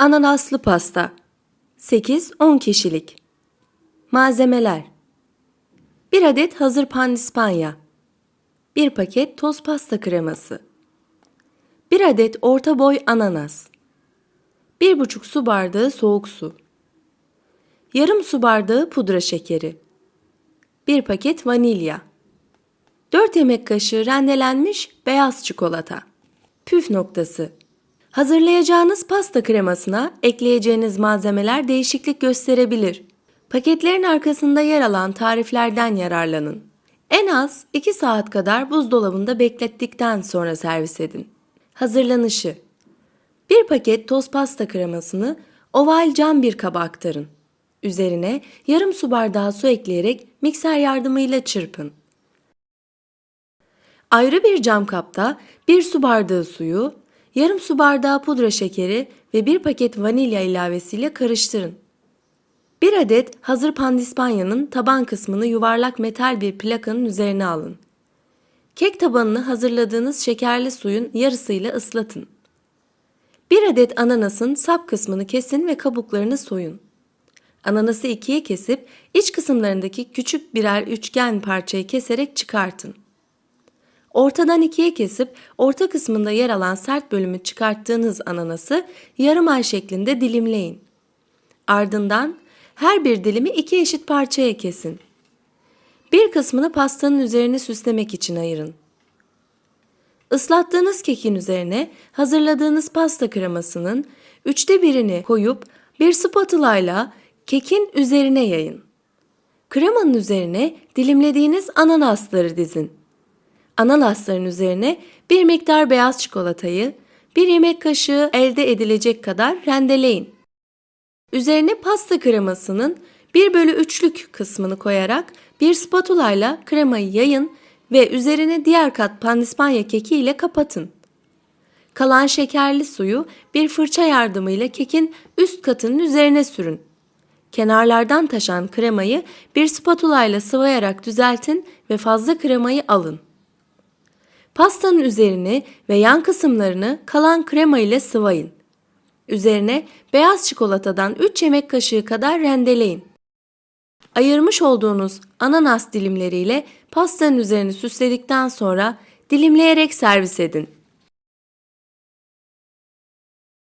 Ananaslı pasta. 8-10 kişilik. Malzemeler. 1 adet hazır pandispanya. 1 paket toz pasta kreması. 1 adet orta boy ananas. 1,5 su bardağı soğuk su. Yarım su bardağı pudra şekeri. 1 paket vanilya. 4 yemek kaşığı rendelenmiş beyaz çikolata. Püf noktası Hazırlayacağınız pasta kremasına ekleyeceğiniz malzemeler değişiklik gösterebilir. Paketlerin arkasında yer alan tariflerden yararlanın. En az 2 saat kadar buzdolabında beklettikten sonra servis edin. Hazırlanışı Bir paket toz pasta kremasını oval cam bir kaba aktarın. Üzerine yarım su bardağı su ekleyerek mikser yardımıyla çırpın. Ayrı bir cam kapta bir su bardağı suyu, yarım su bardağı pudra şekeri ve bir paket vanilya ilavesiyle karıştırın. Bir adet hazır pandispanyanın taban kısmını yuvarlak metal bir plakanın üzerine alın. Kek tabanını hazırladığınız şekerli suyun yarısıyla ıslatın. Bir adet ananasın sap kısmını kesin ve kabuklarını soyun. Ananası ikiye kesip iç kısımlarındaki küçük birer üçgen parçayı keserek çıkartın. Ortadan ikiye kesip orta kısmında yer alan sert bölümü çıkarttığınız ananası yarım ay şeklinde dilimleyin. Ardından her bir dilimi iki eşit parçaya kesin. Bir kısmını pastanın üzerine süslemek için ayırın. Islattığınız kekin üzerine hazırladığınız pasta kremasının üçte birini koyup bir spatula ile kekin üzerine yayın. Kremanın üzerine dilimlediğiniz ananasları dizin. Ananasların üzerine bir miktar beyaz çikolatayı, bir yemek kaşığı elde edilecek kadar rendeleyin. Üzerine pasta kremasının 1 bölü 3'lük kısmını koyarak bir spatula ile kremayı yayın ve üzerine diğer kat pandispanya keki ile kapatın. Kalan şekerli suyu bir fırça yardımıyla kekin üst katının üzerine sürün. Kenarlardan taşan kremayı bir spatula ile sıvayarak düzeltin ve fazla kremayı alın. Pastanın üzerini ve yan kısımlarını kalan krema ile sıvayın. Üzerine beyaz çikolatadan 3 yemek kaşığı kadar rendeleyin. Ayırmış olduğunuz ananas dilimleriyle pastanın üzerini süsledikten sonra dilimleyerek servis edin.